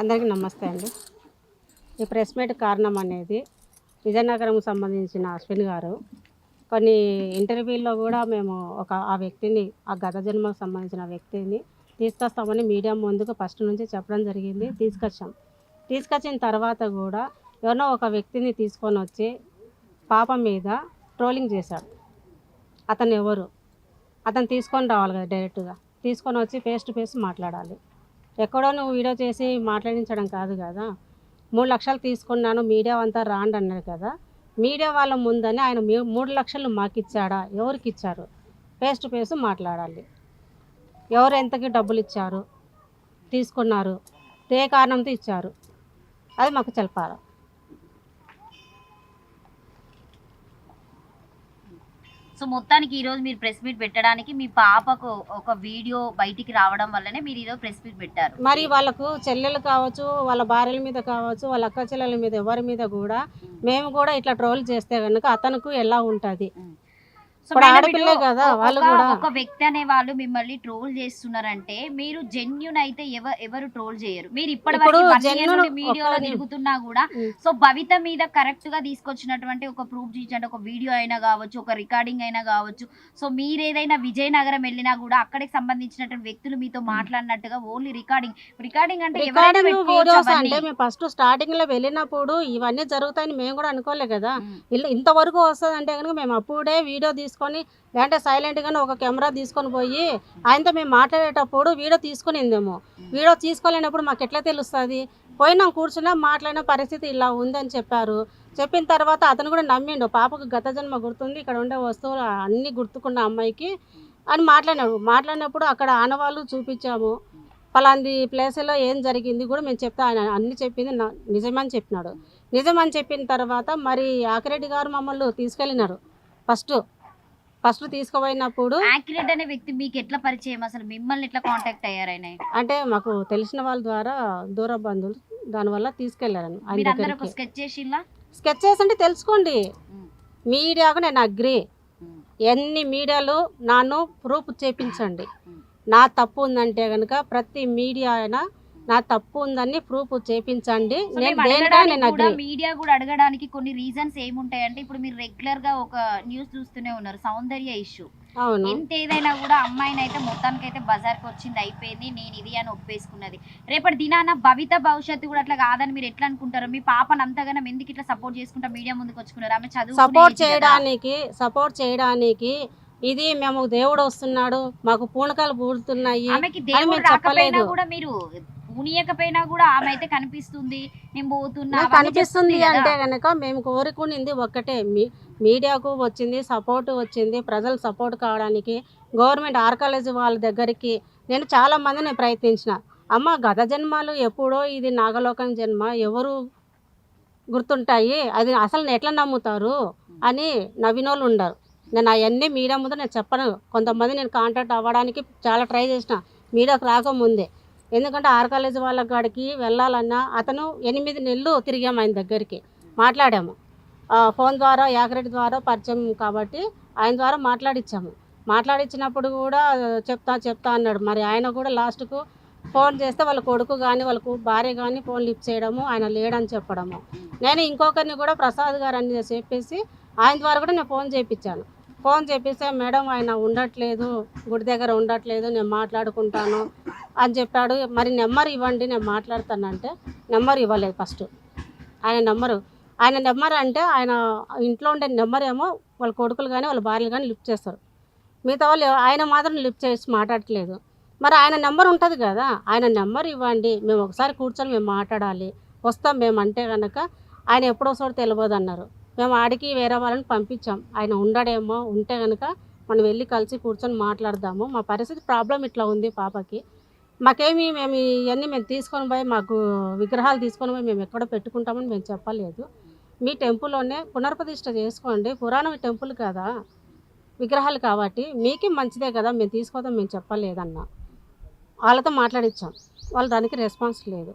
అందరికీ నమస్తే అండి. ఈ ప్రెస్ మీట్ కారణం అనేది విజయనగరం సంబంధించిన అశ్విన్ గారు. కొన్ని ఇంటర్వ్యూల్లో కూడా మేము ఒక ఆ వ్యక్తిని ఆ గత జన్మకు సంబంధించిన వ్యక్తిని తీసుకొస్తామని మీడియా ముందుకు ఫస్ట్ నుంచి చెప్పడం జరిగింది తీసుకొచ్చాం. తీసుకొచ్చిన తర్వాత కూడా ఎవరినో ఒక వ్యక్తిని తీసుకొని వచ్చి పాప మీద ట్రోలింగ్ చేశాడు. అతను ఎవరు? అతను తీసుకొని రావాలి కదా డైరెక్ట్గా. తీసుకొని వచ్చి ఫేస్ టు ఫేస్ మాట్లాడాలి. ఎక్కడో నువ్వు వీడియో చేసి మాట్లాడించడం కాదు కదా. మూడు లక్షలు తీసుకున్నాను మీడియా అంతా రాండి అన్నారు కదా. మీడియా వాళ్ళ ముందని ఆయన మీ- మూడు లక్షలు మాకు ఇచ్చాడా ఎవరికి ఇచ్చారు ఫేస్ టు ఫేస్ మాట్లాడాలి. ఎవరు ఎంతకి డబ్బులు ఇచ్చారు? తీసుకున్నారు. ఏ కారణంతో ఇచ్చారు. అది మాకు చెప్పాలి. సో మొత్తానికి ఈ రోజు మీరు ప్రెస్ మీట్ పెట్టడానికి మీ పాపకు ఒక వీడియో బయటికి రావడం వల్లనే మీరు ఈరోజు ప్రెస్ మీట్ పెట్టారు. మరి వాళ్ళకు చెల్లెలు కావచ్చు వాళ్ళ భార్యల మీద కావచ్చు వాళ్ళ అక్క చెల్లెల మీద ఎవరి మీద కూడా మేము. కూడా ఇట్లా ట్రోల్ చేస్తే కనుక అతనికి ఎలా ఉంటుంది? ఇప్పుడు ఆడపిల్లే కదా, వాళ్ళు కూడా. ఒక వ్యక్తి అనే వాళ్ళు మిమ్మల్ని ట్రోల్ చేస్తున్నారంటే మీరు జెన్యున్ అయితే ఎవరు ఎవరు ట్రోల్ చేయరు మీరు ఇప్పటి వరకు ఒక్కరిని- తిరుగుతున్నా కూడా. సో భవిత మీద కరెక్ట్గా తీసుకొచ్చినటువంటి ఒక ప్రూఫ్ చూపించండి ఒక వీడియో అయినా కావచ్చు ఒక రికార్డింగ్ అయినా కావచ్చు సో మీరు ఏదైనా విజయనగరం వెళ్ళినా కూడా అక్కడికి సంబంధించినటువంటి వ్యక్తులు మీతో మాట్లాడినట్టుగా ఓన్లీ రికార్డింగ్ రికార్డింగ్ అంటే. అంటే మేము ఫస్ట్ స్టార్టింగ్లో వెళ్ళినప్పుడు ఇవన్నీ జరుగుతాయని మేము కూడా అనుకోలే కదా ఇంతవరకు వస్తుంది అంటే కనుక మేము అప్పుడే వీడియో తీసుకొని లేదంటే సైలెంట్గానే ఒక కెమెరా తీసుకొని పోయి ఆయనతో మేము మాట్లాడేటప్పుడు వీడియో తీసుకునిందేమో. వీడియో తీసుకోలేనప్పుడు మాకు ఎట్లా తెలుస్తుంది? పోయినాం కూర్చున్నా మాట్లాడిన పరిస్థితి ఇలా ఉందని చెప్పారు. చెప్పిన తర్వాత అతను కూడా నమ్మిండు పాపకు గత జన్మ గుర్తుంది ఇక్కడ ఉండే వస్తువులు అన్నీ గుర్తుకున్న అమ్మాయికి అని మాట్లాడినాడు. మాట్లాడినప్పుడు అక్కడ ఆనవాళ్ళు చూపించాము. పలాంది ప్లేస్లో ఏం జరిగింది కూడా మేము చెప్తా ఆయన అన్ని చెప్పింది నా- నిజమని చెప్పినాడు. నిజమని చెప్పిన తర్వాత మరి ఆకిరెడ్డి గారు మమ్మల్ని తీసుకెళ్ళినారు. ఫస్ట్ ఫస్ట్ తీసుకుపోయినప్పుడు యాక్యురేట్ అనే వ్యక్తి మీకు ఎట్లా పరిచయం? అసలు మిమ్మల్ని ఎట్లా కాంటాక్ట్ అయ్యారు ఆయన? అంటే మాకు తెలిసిన వాళ్ళ ద్వారా దూర బంధువులు దానివల్ల ఒక దగ్గరికి. స్కెచ్ చేసిల్లా? స్కెచెస్ అంటే తెలుసుకోండి. మీడియాకు నేను అగ్రి. ఎన్ని మీడియాలు నాను ప్రూఫ్ చేపించండి. నా తప్పు ఉందంటే కనుక ప్రతి మీడియా అయినా నా తప్పు ఉందని ప్రూఫ్ చేపించండి. నేను దేనికైనా మీడియా కూడా అడగడానికి కొన్ని రీజన్స్ ఏముంటాయంటే ఇప్పుడు మీరు రెగ్యులర్గా ఒక న్యూస్ చూస్తూనే ఉన్నారు సౌందర్య ఇష్యూ అవును. ఎంత ఏదైనా కూడా అమ్మాయిని అయితే మొత్తానికి అయితే బజార్కి వచ్చింది అయిపోయింది నేను ఇది అని ఒప్పేసుకున్నది. రేపటి దినాన భవిత భవిష్యత్తు కూడా అట్లా కాదని మీరు ఎట్లా అనుకుంటారు? మీ పాపను అంతగానం ఎందుకు ఇట్లా సపోర్ట్ చేసుకుంటా మీడియా ముందుకు వచ్చుకున్నారు? ఆమె చదువు సపోర్ట్ చేయడానికి సపోర్ట్ చేయడానికి ఇది మేము దేవుడు వస్తున్నాడు మాకు పూనకాలు పూడుతున్నాయి. కూడా మీరు పూనీయకపోయినా కూడా ఆమె అయితే కనిపిస్తుంది. నేను పోతున్నా కదా. అంటే కనుక మేము కోరుకునింది ఒక్కటే. మీ మీడియాకు వచ్చింది సపోర్ట్ వచ్చింది ప్రజలు సపోర్ట్ కావడానికి గవర్నమెంట్ ఆర్ కాలేజ్ వాళ్ళ దగ్గరికి నేను చాలా మందిని ప్రయత్నించిన. అమ్మ గత జన్మాలు ఎప్పుడో ఇది నాగలోకం జన్మ ఎవరు గుర్తుంటాయి? అది అసలు ఎట్లా నమ్ముతారు? అని నవ్వినోళ్ళు ఉండరు. నేను అవన్నీ మీడియా ముందు నేను చెప్పను. కొంతమంది నేను కాంటాక్ట్ అవ్వడానికి చాలా ట్రై చేసిన. మీడియాకు రాకముందే. ఎందుకంటే ఆర్ కాలేజ్ వాళ్ళ కాడికి వెళ్ళాలన్నా అతను ఎనిమిది నెలలు తిరిగాము ఆయన దగ్గరికి. మాట్లాడాము. ఫోన్ ద్వారా యాకరెడ్డి ద్వారా పరిచయం కాబట్టి ఆయన ద్వారా మాట్లాడించాము మాట్లాడించినప్పుడు కూడా చెప్తా చెప్తా అన్నాడు. మరి ఆయన కూడా లాస్ట్కు ఫోన్ చేస్తే వాళ్ళ కొడుకు కానీ వాళ్ళకు భార్య కానీ ఫోన్ లిఫ్ట్ చేయడము ఆయన లేడని చెప్పడము. నేను ఇంకొకరిని కూడా ప్రసాద్ గారు అని చెప్పేసి ఆయన ద్వారా కూడా నేను ఫోన్ చేయించాను. ఫోన్ చేపిస్తే మేడం ఆయన ఉండట్లేదు గుడి దగ్గర ఉండట్లేదు నేను మాట్లాడుకుంటాను అని చెప్పాడు. మరి నెంబర్ ఇవ్వండి నేను మాట్లాడతానంటే నెంబర్ ఇవ్వలేదు ఫస్ట్. ఆయన నెంబరు ఆయన నెంబర్ అంటే ఆయన ఇంట్లో ఉండే నెంబర్ ఏమో వాళ్ళ కొడుకులు కానీ వాళ్ళ భార్యలు కానీ లిఫ్ట్ చేస్తారు. మిగతా వాళ్ళు ఆయన మాత్రం లిఫ్ట్ చేసి మాట్లాడట్లేదు. మరి ఆయన నెంబర్ ఉంటుంది కదా ఆయన నెంబర్ ఇవ్వండి మేము ఒకసారి కూర్చొని మేము మాట్లాడాలి వస్తాం మేము అంటే కనుక ఆయన ఎప్పుడో చోట తెలియదు అన్నారు. మేము ఆడికి వేరే వాళ్ళని పంపించాం. ఆయన ఉండడేమో ఉంటే కనుక మనం వెళ్ళి కలిసి కూర్చొని మాట్లాడదాము. మా పరిస్థితి ప్రాబ్లం ఇట్లా ఉంది పాపకి. మాకేమి మేము ఇవన్నీ మేము తీసుకొని పోయి మాకు విగ్రహాలు తీసుకొని పోయి మేము ఎక్కడ పెట్టుకుంటామని మేము చెప్పలేదు. మీ టెంపుల్లోనే పునర్ప్రతిష్ఠ చేసుకోండి. పురాణ టెంపుల్ కదా. విగ్రహాలు కాబట్టి మీకే మంచిదే కదా. మేము తీసుకోదాం మేము చెప్పలేదన్న. వాళ్ళతో మాట్లాడించాం వాళ్ళు దానికి రెస్పాన్స్ లేదు.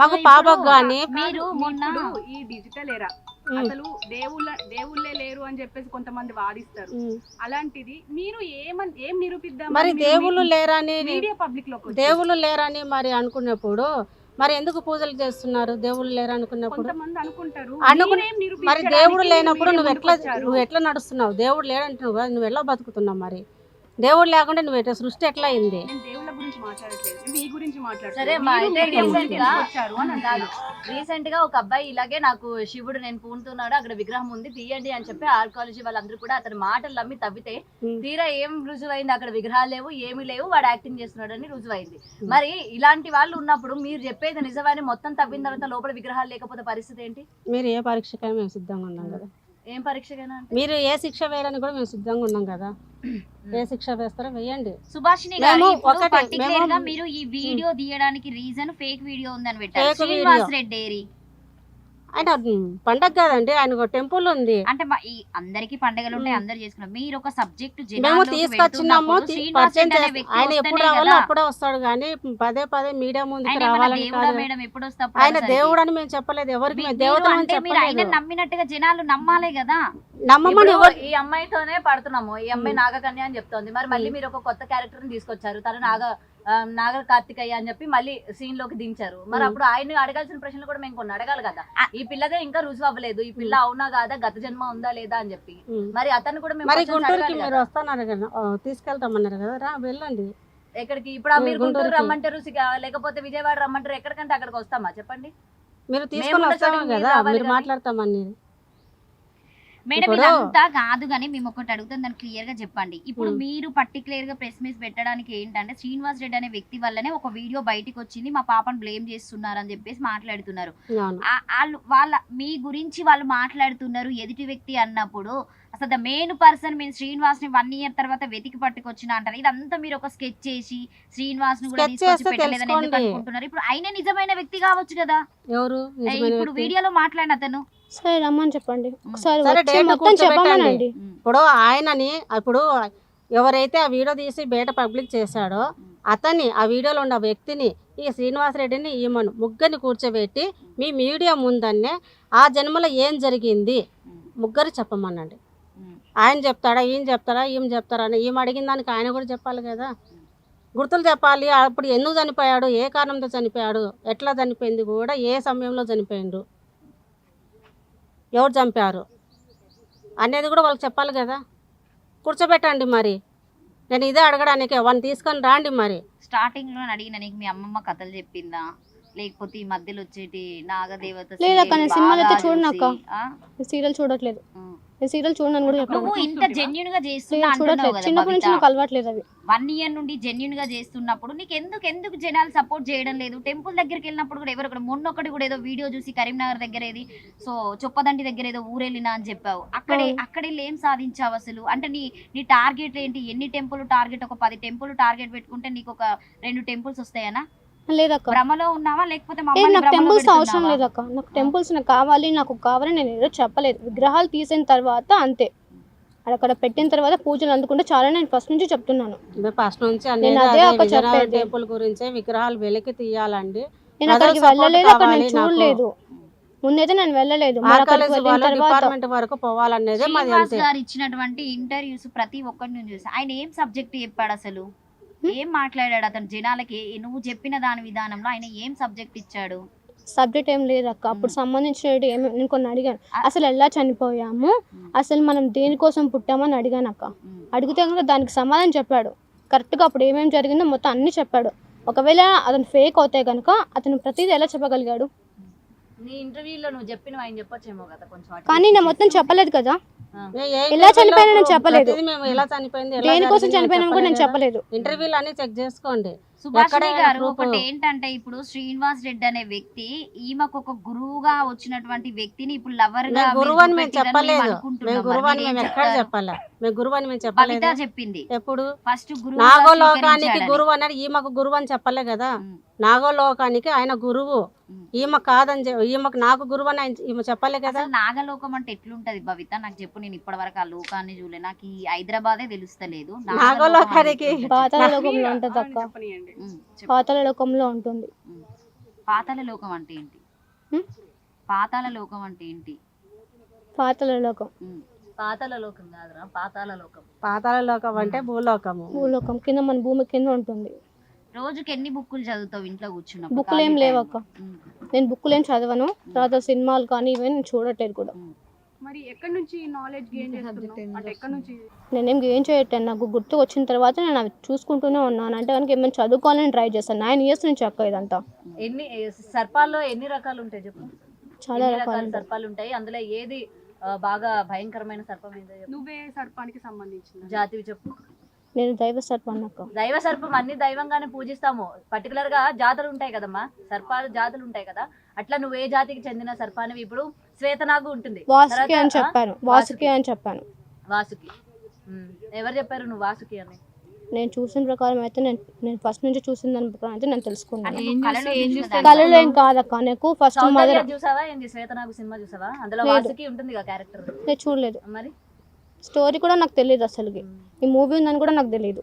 మాకు పాపకు కానీ మీరు మొన్న ఈ డిజిటల్ ఎరా అసలు దేవుళ్ళ దేవుళ్ళే లేరు అని చెప్పేసి కొంతమంది వాదిస్తారు. అలాంటిది మీరు ఏమన్ ఏం నిరూపిద్దాం మరి దేవుళ్ళు లేరని మీడియా పబ్లిక్లోకి వచ్చి- దేవుళ్ళు లేరని మరి అనుకున్నప్పుడు మరి ఎందుకు పూజలు చేస్తున్నారు దేవుళ్ళు లేరు అనుకున్నప్పుడు? కొంతమంది అనుకుంటారు. అనుకున్న- మీరేం దేవుడు లేనప్పుడు నువ్వు ఎట్లా? నువ్వు ఎట్లా నడుస్తున్నావు? దేవుడు లేడంటున్నావు కదా నువ్వు ఎలా బతుకుతున్నావు మరి? దేవుడు లేకుండా నువ్వు ఎట్లా సృష్టి ఎట్లా అయింది? గురించి మాట్లాడట్లేదు. మీ గురించి రీసెంట్గా ఒక అబ్బాయి ఇలాగే నాకు శివుడు నేను పూనుతున్నాడు అక్కడ విగ్రహం ఉంది తీయండి అని చెప్పి ఆర్కాలజీ వాళ్ళందరూ కూడా అతని మాటలు నమ్మి తవ్వితే. తీరా ఏం రుజువైంది? అక్కడ విగ్రహాలు లేవు ఏమీ లేవు వాడు యాక్టింగ్ చేస్తున్నాడు అని రుజువైంది మరి ఇలాంటి వాళ్ళు ఉన్నప్పుడు మీరు చెప్పేది నిజమని మొత్తం తవ్విన తర్వాత లోపల విగ్రహాలు లేకపోతే పరిస్థితి ఏంటి? మీరు ఏ పరీక్షకైనా మేము సిద్ధంగా ఉన్నాం కదా. ఏం పరీక్షకైనా మీరు ఏ శిక్ష వేయడానికి కూడా మేము సిద్ధంగా ఉన్నాం కదా. ఏ శిక్ష వేస్తారో వేయండి. సుభాషిని గారు ఒకటే, పర్టికులర్గా మేము- మీరు ఈ వీడియో తీయడానికి రీజన్ ఫేక్ వీడియో ఉందని పెట్టారు. శ్రీనివాస్. రెడ్డి డైరీ ఆయన పండగ కాదండి ఆయన ఒక టెంపుల్ ఉంది. అంటే మా- ఈ అందరికి పండుగలు ఉంటాయి. అందరు చేసుకున్నాం మీరు ఒక సబ్జెక్ట్ మేము తీసుకొచ్చినాము ఆయన ఎప్పుడు రావాలో అప్పుడే వస్తాడు కానీ పదే పదే మీడియా ముందుకు రావాలని దేవుడా కాదు. మేడం ఎప్పుడు వస్తా ఆయన దేవుడు అని మేము చెప్పలేదు ఎవరికి మీరు ఆయన నమ్మినట్టుగా జనాలు నమ్మాలే కదా. నమ్మమని ఈ అమ్మాయితోనే పడుతున్నాము ఈ అమ్మాయి నాగకన్య అని చెప్తోంది. మరి మళ్ళీ మీరు ఒక కొత్త క్యారెక్టర్ని తీసుకొచ్చారు తను నాగ ఆ, నాగ కార్తికయ్య అని చెప్పి మళ్ళీ సీన్లోకి దించారు. మరి. అప్పుడు ఆయన అడగాల్సిన ప్రశ్నలు కూడా మేము కొన్ని అడగాలి కదా. ఈ పిల్లదే ఇంకా రుజువు అవ్వలేదు. ఈ పిల్ల అవునా కాదా? గత జన్మ ఉందా లేదా అని చెప్పి. మరి అతను కూడా మేము గుంటూరుకి మీరు కదా. తీసుకెళ్తామన్నారు కదా. రా వెళ్ళండి. ఎక్కడికి? ఇప్పుడు మీరు గుంటూరు. రమ్మంటారు లేకపోతే విజయవాడ రమ్మంటారు ఎక్కడికంటే అక్కడికి వస్తామా? చెప్పండి. మీరు తీసుకొని వస్తాము కదా. మీరు. మాట్లాడతామని మేడం ఇదంతా కాదు కానీ మేము ఒకటి అడుగుతాం దాన్ని క్లియర్గా చెప్పండి. ఇప్పుడు. మీరు పర్టికులర్గా ప్రెస్ మీట్ పెట్టడానికి ఏంటంటే శ్రీనివాస్ రెడ్డి అనే వ్యక్తి వల్లనే ఒక వీడియో బయటికి వచ్చింది మా పాపను బ్లేమ్ చేస్తున్నారు అని చెప్పేసి మాట్లాడుతున్నారు. వాళ్ళు వాళ్ళ మీ గురించి వాళ్ళు మాట్లాడుతున్నారు ఎదుటి వ్యక్తి అన్నప్పుడు అసలు ద మెయిన్ పర్సన్ మీరు శ్రీనివాస్ని వన్ ఇయర్ తర్వాత వెతికి పట్టుకొచ్చిన అంటారు. ఇదంతా మీరు ఒక స్కెచ్ చేసి శ్రీనివాస్ని కూడా తీసుకొచ్చి పెట్టలేదని. అనుకుంటున్నారు? ఇప్పుడు ఆయన నిజమైన వ్యక్తి కావచ్చు కదా. ఎవరు? ఇప్పుడు? వీడియోలో మాట్లాడిన అతను. సరే రమ్మని చెప్పండి. ఒకసారి వచ్చి మొత్తం. చెప్పమనండి. ఇప్పుడు ఆయనని ఇప్పుడు ఎవరైతే ఆ వీడియో తీసి బయట పబ్లిక్ చేశాడో అతన్ని ఆ వీడియోలో ఉన్న వ్యక్తిని ఈ శ్రీనివాసరెడ్డిని ఈమెను ముగ్గురిని కూర్చోబెట్టి మీ మీడియా ముందన్నే ఆ జన్మలో ఏం జరిగింది? ముగ్గురు చెప్పమనండి. ఆయన చెప్తాడా ఈయన చెప్తాడా ఈమె చెప్తారా అని ఈమె అడిగిన దానికి ఆయన కూడా చెప్పాలి కదా. గుర్తులు చెప్పాలి. అప్పుడు ఎందుకు చనిపోయాడు? ఏ కారణంతో చనిపోయాడు? ఎట్లా చనిపోయింది? కూడా ఏ సమయంలో చనిపోయిండు? ఎవరు చంపారు? అనేది కూడా వాళ్ళకి చెప్పాలి కదా. కూర్చోబెట్టండి మరి. నేను ఇదే అడగడానికి వాళ్ళని తీసుకొని రాండి మరి. స్టార్టింగ్లో అడిగిన నీకు మీ అమ్మమ్మ కథలు చెప్పిందా? లేకపోతే ఈ మధ్యలో వచ్చేటి నాగదేవత లేదక్క, నేను సినిమాలు అయితే సీరియల్ చూడట్లేదు. నేను సీరియల్ చూడనని కూడా చెప్పాను నువ్వు ఇంత జెన్యున్గా చేస్తున్నా చూడట్లేదు. కదా చిన్నప్పటి నుంచి. నాకు అలవాట్లేదు అవి వన్ ఇయర్ నుండి జెన్యున్గా చేస్తున్నప్పుడు నీకు ఎందుకు ఎందుకు జనాలు సపోర్ట్ చేయడం లేదు? టెంపుల్ దగ్గరికి వెళ్ళినప్పుడు కూడా ఎవరు మొన్న ఒకటి కూడా ఏదో వీడియో చూసి కరీంనగర్ దగ్గర ఏది సో చొప్పదండి దగ్గర ఏదో ఊరెళ్ళినా అని చెప్పావు. అక్కడే. అక్కడే ఏం సాధించావు అసలు? అంటే నీ నీ టార్గెట్ ఏంటి? ఎన్ని టెంపుల్ టార్గెట్ ఒక పది టెంపుల్ టార్గెట్ పెట్టుకుంటే నీకు ఒక రెండు టెంపుల్స్ వస్తాయనా? లేదక్క. భ్రమలో ఉన్నావా? లేకపోతే ఏ నాకు టెంపుల్స్ అవసరం? లేదక్క. నాకు టెంపుల్స్ నాకు కావాలి నాకు కావాలి నేను ఏదో చెప్పలేదు. విగ్రహాలు తీసిన తర్వాత అంతే. అక్కడ పెట్టిన తర్వాత పూజలు అందుకుంటే చాలా నేను ఫస్ట్ నుంచి చెప్తున్నాను. ఫస్ట్ నుంచి నేను అనేది అదే అదే అక్క విజయనగరం చెప్పేది. టెంపుల్ గురించే విగ్రహాలు వెలికి తీయాలండి. నేను అక్కడికి support వెళ్ళలేదు అక్కడ నేను కావాలి నాకు. చూడలేదు. ముందైతే నేను వెళ్ళలేదు. మరి అక్కడికి ఆర్కాలజీ వెళ్ళిన వాళ్ళు తర్వాత డిపార్ట్మెంట్ వరకు పోవాలనేదే మాది శ్రీనివాస్ అంతే. గారు ఇచ్చినటువంటి ఇంటర్వ్యూస్ ప్రతి ఒక్కటి నేను చూసి. ఆయన ఏం సబ్జెక్ట్ చెప్పాడు అసలు? ఏం మాట్లాడాడు అతను జనాలకి? నువ్వు చెప్పిన దాని విధానంలో ఆయన ఏం సబ్జెక్ట్ ఇచ్చాడు? సబ్జెక్ట్ ఏం లేదు అక్క అప్పుడు సంబంధించినవి ఏమి నేను కొన్ని అడిగాను. అసలు ఎలా చనిపోయాము? అసలు మనం దేనికోసం పుట్టామని అడిగాను అక్క. అడిగితే కనుక దానికి సమాధానం చెప్పాడు. కరెక్ట్గా అప్పుడు ఏమేమి జరిగిందో మొత్తం అన్ని చెప్పాడు. ఒకవేళ అతను ఫేక్ అవుతే కనుక అతను ప్రతిదీ ఎలా చెప్పగలిగాడు? నీ ఇంటర్వ్యూలో నువ్వు చెప్పినవి ఆయన చెప్పొచ్చేమో కదా కొంచెం కానీ నేను మొత్తం. చెప్పలేదు కదా. ఎలా చనిపోయానో నేను చెప్పలేదు. మేము ఎలా చనిపోయింది దేనికోసం చనిపోయినా కూడా నేను చెప్పలేదు? ఇంటర్వ్యూలు అన్ని చెక్ చేసుకోండి. సుభాషిణి గారు ఒకటి ఏంటంటే ఇప్పుడు శ్రీనివాస్ రెడ్డి అనే వ్యక్తి ఈమెకు ఒక గురువుగా వచ్చినటువంటి వ్యక్తిని ఇప్పుడు లవర్గా గురువు అని మేము చెప్పలేదు. మేము. గురువు అని మేము ఎక్కడ? చెప్పాలా? మేము గురువు అని మేము చెప్పలేదు. చెప్పింది. ఎప్పుడు? ఫస్ట్ గురువు నాగోలోకానికి గురువు అన్నాడు ఈమెకు గురువు అని చెప్పలే కదా? నాగోలోకానికి ఆయన గురువు. ఈమె కాదని ఈమెకు నాకు గురువు అని ఈమె చెప్పలే కదా. నాగలోకం అంటే ఎట్లుంటది భవిత? నాకు చెప్పు నేను ఇప్పటి వరకు ఆ లోకాన్ని చూడలే. నాకు ఈ హైదరాబాదే తెలుస్తలేదు. నాగలోకానికి పాతాళ మీరు లోకంలో ఉంటుంది అక్క. లోకంలో ఉంటుంది. పాతాల లోకం అంటే ఏంటి. పాతాల లోకం అంటే ఏంటి? పాతాళ లోకం. పాతాల లోకం కాదురా పాతాల లోకం పాతాళ లోకం అంటే భూలోకము. భూలోకం. కింద మన భూమి కింద ఉంటుంది. రోజుకి ఎన్ని బుక్కులు చదువుతావు ఇంట్లో కూర్చున్నప్పుడు? బుక్కులు ఏం లేవు? అక్క. నేను బుక్కులు ఏం చదవను. తర్వాత సినిమాలు కానీ ఇవన్నీ నేను చూడట్లేదు కూడా. మరి ఎక్కడి నుంచి నాలెడ్జ్ గెయిన్ చేస్తున్నావు? అంటే ఎక్కడి నుంచి? నేనేం ఏం చేయట్లేదు. నాకు గుర్తుకు వచ్చిన తర్వాత నేను అవి చూసుకుంటూనే ఉన్నాను. అంటే కనుక ఏమైనా చదువుకోవాలని ట్రై చేస్తాను నైన్ ఇయర్స్ నుంచి అక్క ఇదంతా. ఎన్ని సర్పాల్లో ఎన్ని రకాలు ఉంటాయి చెప్పు? చాలా రకాల సర్పాలు ఉంటాయి? అందులో ఏది బాగా భయంకరమైన సర్పం ఏంటో చెప్పు. నువ్వే సర్పానికి సంబంధించిన జాతివి చెప్పు. నేను దైవ సర్పాన్ని అక్క. దైవ సర్పం అన్ని దైవంగానే పూజిస్తాము. పర్టికులర్గా జాతులు ఉంటాయి కదమ్మా. సర్పాలు జాతులు ఉంటాయి కదా. అట్లా నువ్వు ఏ జాతికి చెందిన సర్పానివి? ఇప్పుడు శ్వేతనాగు ఉంటుంది. వాసుకి అని చెప్పాను. వాసుకి అని చెప్పాను. వాసుకి. ఎవరు చెప్పారు నువ్వు వాసుకి అని? నేను చూసిన ప్రకారం అయితే నేను నేను ఫస్ట్ నుంచి చూసిన దాని ప్రకారం అయితే నేను తెలుసుకున్నాను. కళలు ఏం కాదక్క. నాకు ఫస్ట్ మదర్ చూసావా ఏంది? శ్వేతనాగు సినిమా చూసావా? అందులో. వాసుకి ఉంటుంది క్యారెక్టర్ నేను చూడలేదు. మరి? స్టోరీ కూడా నాకు తెలియదు అసలుకి. ఈ మూవీ ఉందని కూడా నాకు తెలియదు